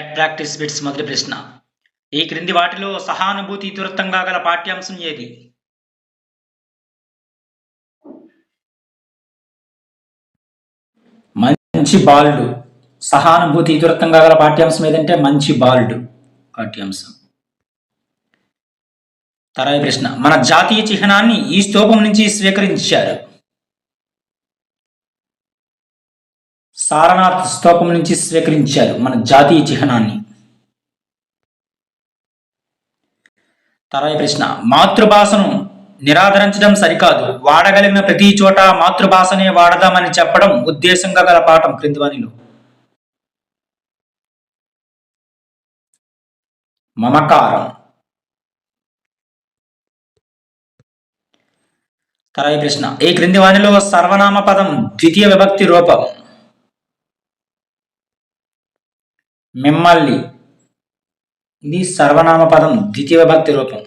Cat practice bits మొదటి ప్రశ్న. ఈ క్రింది వాటిలో సహానుభూతి ఇతివృత్తంగా గల పాఠ్యాంశం ఏది? మంచి బాలుడు. సహానుభూతి ఇతివృత్తంగా గల పాఠ్యాంశం ఏదంటే మంచి బాలుడు పాఠ్యాంశం. తరాయి ప్రశ్న. మన జాతీయ చిహ్నాన్ని ఈ స్తూపం నుంచి స్వీకరించారు. సారనాథ్ స్తూపం నుంచి స్వీకరించారు మన జాతీయ చిహ్నాన్ని. తర్వాత ప్రశ్న మాతృభాషను నిరాదరించడం సరికాదు. వాడగలిగిన ప్రతి చోట మాతృభాషనే వాడదామని చెప్పడం ఉద్దేశంగా గల పాఠం క్రిందివనిలో మమకారం. తర్వాత ప్రశ్న ఈ క్రింది వానిలో సర్వనామ పదం ద్వితీయ విభక్తి రూపం. మిమ్మల్ని. ఇది సర్వనామ పదం ద్వితీయ విభక్తి రూపం.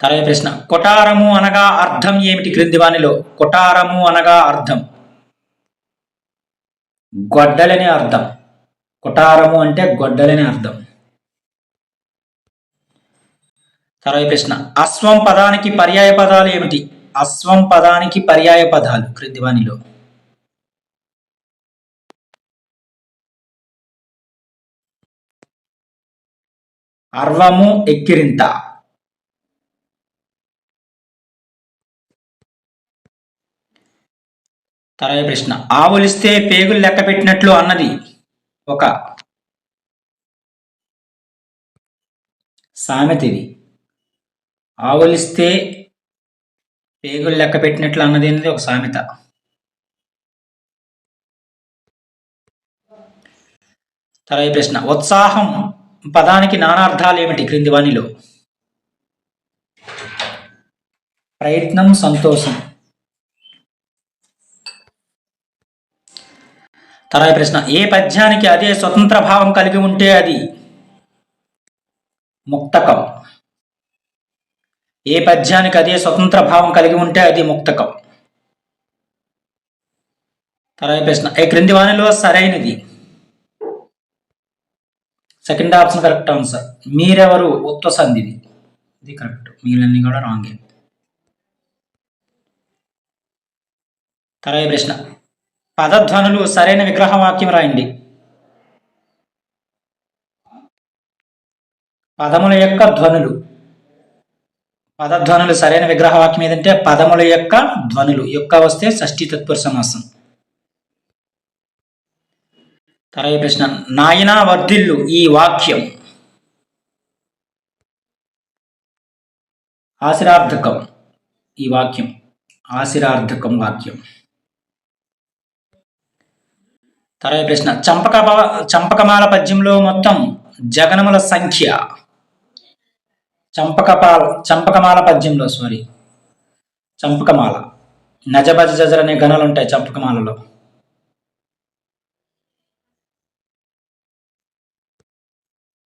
తర్వాత ప్రశ్న. కొటారము అనగా అర్థం ఏమిటి క్రింది వాణిలో కొటారము అనగా అర్థం. గొడ్డలని అర్థం. కుటారము అంటే గొడ్డలని అర్థం. తర్వాత ప్రశ్న. అశ్వం పదానికి పర్యాయ పదాలు ఏమిటి? అశ్వం పదానికి పర్యాయ పదాలు క్రింది వాణిలో అర్వము ఎక్కిరింత. తరగతి ప్రశ్న. ఆవులిస్తే పేగులు లెక్క పెట్టినట్లు అన్నది ఒక సామెత ఇది. ఆవులిస్తే పేగులు లెక్క పెట్టినట్లు అన్నది అనేది ఒక సామెత. తరగతి ప్రశ్న. ఉత్సాహం పదానికి నానార్థాలు ఏమిటి క్రింది వాణిలో ప్రయత్నం సంతోషం. తర్వాత ప్రశ్న ఏ పద్యానికి అదే స్వతంత్ర భావం కలిగి ఉంటే అది? ముక్తకం. ఏ పద్యానికి అదే స్వతంత్ర భావం కలిగి ఉంటే అది ముక్తకం? తర్వాత ప్రశ్న ఏ క్రింది వాణిలో సరైనది? సెకండ్ ఆప్షన్ కరెక్ట్ ఆన్సర్ మీరెవరు? ఉత్త సంధిది. ఇది కరెక్ట్ మీరన్నీ కూడా రాంగే తర్వాత ప్రశ్న. పదధ్వనులు సరైన విగ్రహ వాక్యం రాయండి. పదముల యొక్క ధ్వనులు. పదధ్వనులు సరైన విగ్రహ వాక్యం ఏదంటే పదముల యొక్క ధ్వనులు. యొక్క వస్తే షష్ఠి తత్పురుష సమాసం తరయ ప్రశ్న నాయనా వర్ధిల్లు ఈ వాక్యం. ఆశిరార్థకం ఈ వాక్యం. ఆశిరార్థకం వాక్యం. తరయ ప్రశ్న చంపక చంపకమాల పద్యంలో మొత్తం జగనముల సంఖ్య. చంపకపాల చంపకమాల పద్యంలో సారీ చంపకమాల. నజబజ జజర్ అనే గణాలు ఉంటాయి చంపకమాలలో.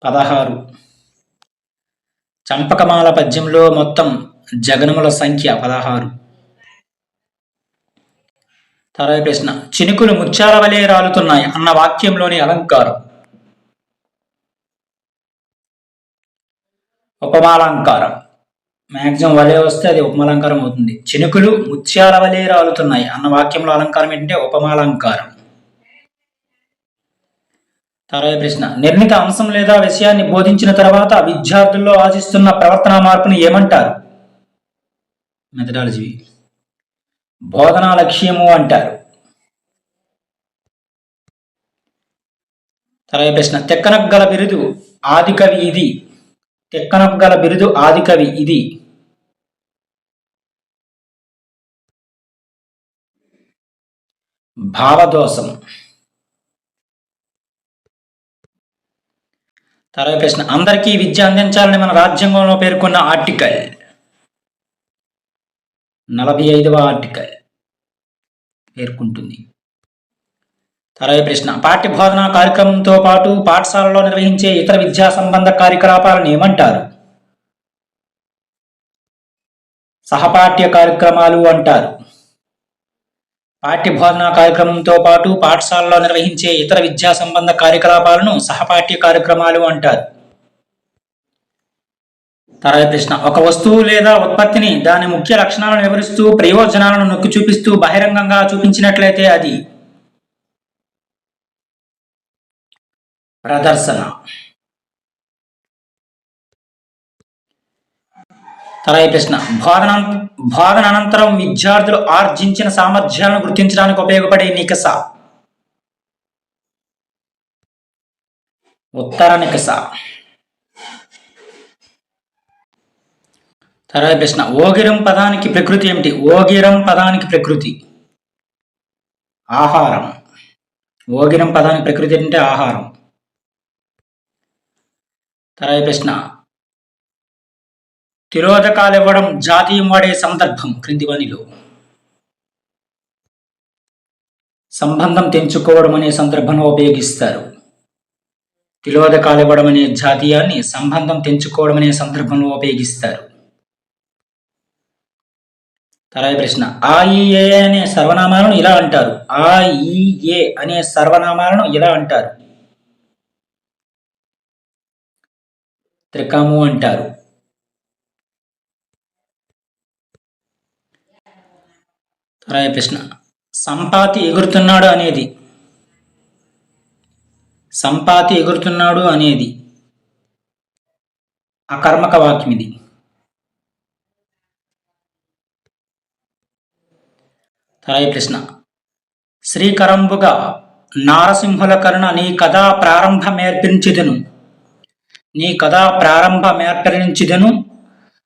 పదహారు. చంపకమాల పద్యంలో మొత్తం జగనముల సంఖ్య పదహారు. తర్వాత ప్రశ్న చినుకులు ముత్యాల వలె రాలుతున్నాయి అన్న వాక్యంలోని అలంకారం. ఉపమాలంకారం. మ్యాక్సిమం వలె వస్తే అది ఉపమాలంకారం అవుతుంది. చినుకులు ముత్యాల వలె రాలుతున్నాయి అన్న వాక్యంలో అలంకారం ఏంటంటే ఉపమాలంకారం. తర్వాత ప్రశ్న నిర్ణీత అంశం లేదా విషయాన్ని బోధించిన తర్వాత విద్యార్థుల్లో ఆశిస్తున్న ప్రవర్తన మార్పును ఏమంటారు? మెథడాలజీ. బోధనా లక్ష్యము అంటారు. తర్వాత ప్రశ్న తెక్కనగ్గల బిరుదు ఆదికవి ఇది. తెక్కనగ్గల బిరుదు ఆదికవి ఇది. భావదోషం. తర్వాత ప్రశ్న అందరికీ విద్య అందించాలని మన రాజ్యాంగంలో పేర్కొన్న ఆర్టికల్. నలభై ఐదవ ఆర్టికల్ పేర్కొంటుంది. తర్వాత ప్రశ్న పాఠ్య బోధనా కార్యక్రమంతో పాటు పాఠశాలలో నిర్వహించే ఇతర విద్యా సంబంధ కార్యకలాపాలను ఏమంటారు? సహపాఠ్య కార్యక్రమాలు అంటారు. పాఠ్య బోధనా కార్యక్రమంతో పాటు పాఠశాలలో నిర్వహించే ఇతర విద్యా సంబంధ కార్యకలాపాలను సహపాఠ్య కార్యక్రమాలు అంటారు. తర్వాత ప్రశ్న ఒక వస్తువు లేదా ఉత్పత్తిని దాని ముఖ్య లక్షణాలను వివరిస్తూ ప్రయోజనాలను నొక్కి చూపిస్తూ బహిరంగంగా చూపించినట్లయితే అది ప్రదర్శన. తర్వాత ప్రశ్న. బోధన బోధన అనంతరం విద్యార్థులు ఆర్జించిన సామర్థ్యాలను గుర్తించడానికి ఉపయోగపడే నికస. ఉత్తర నికస. తర్వాత ప్రశ్న. ఓగిరం పదానికి ప్రకృతి ఏమిటి? ఓగిరం పదానికి ప్రకృతి. ఆహారం. ఓగిరం పదానికి ప్రకృతి అంటే ఆహారం. తర్వాత ప్రశ్న. తిరోధకాలివ్వడం జాతీయం వాడే సందర్భం క్రింది వనిలో. సంబంధం తెంచుకోవడం అనే సందర్భంలో ఉపయోగిస్తారు. తిలోదకాలు ఇవ్వడం అనే జాతీయాన్ని సంబంధం తెంచుకోవడం అనే సందర్భంలో ఉపయోగిస్తారు. తర్వాత ప్రశ్న ఆఈఏ అనే సర్వనామాలను ఇలా అంటారు. ఆ అనే సర్వనామాలను ఇలా అంటారు. త్రికము అంటారు. తర్వాత ప్రశ్న. సంపాతి ఎగురుతున్నాడు అనేది. సంపాతి ఎగురుతున్నాడు అనేది. అకర్మక వాక్యం ఇది. తరాయి ప్రశ్న. శ్రీకరంబుగా నారసింహుల కరుణ నీ కథా ప్రారంభమేర్పించిదను నీ కథా ప్రారంభమేర్పరించిదను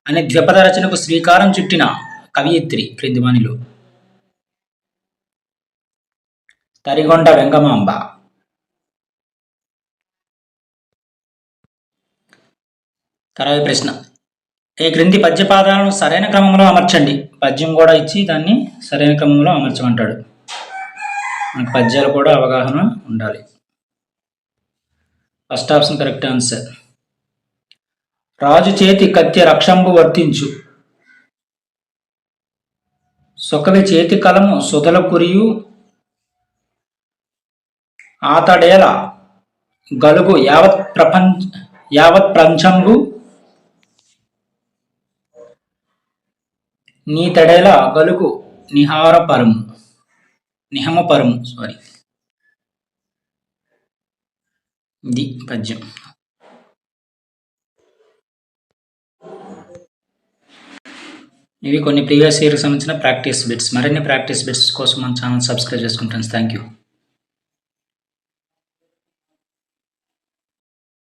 అని ద్విపద రచనకు శ్రీకారం చుట్టిన కవయిత్రి క్రింది వానిలో తరిగొండ వెంగమాంబ. తర్వాత ప్రశ్న. ఈ క్రింది పద్యపాదాలను సరైన క్రమంలో అమర్చండి. పద్యం కూడా ఇచ్చి దాన్ని సరైన క్రమంలో అమర్చమంటాడు. మనకు పద్యాలు కూడా అవగాహన ఉండాలి. First option correct answer. రాజు చేతి కత్తి రక్షంబు వర్తించు. సొకవి చేతి కలము సుధల కురియు ఆతడేల గలుగు యావత్ ప్రపంచ యావత్ ప్రపంచంబు నీతడేల గలుగు నిహారపరము నిహమపరము సారీ ఇది పద్యం. ఇవి కొన్ని ప్రీవియస్ ఇయర్కి సంబంధించిన ప్రాక్టీస్ బిట్స్. మరిన్ని ప్రాక్టీస్ బిట్స్ కోసం మన ఛానల్ సబ్స్క్రైబ్ చేసుకుంటాను. Thank you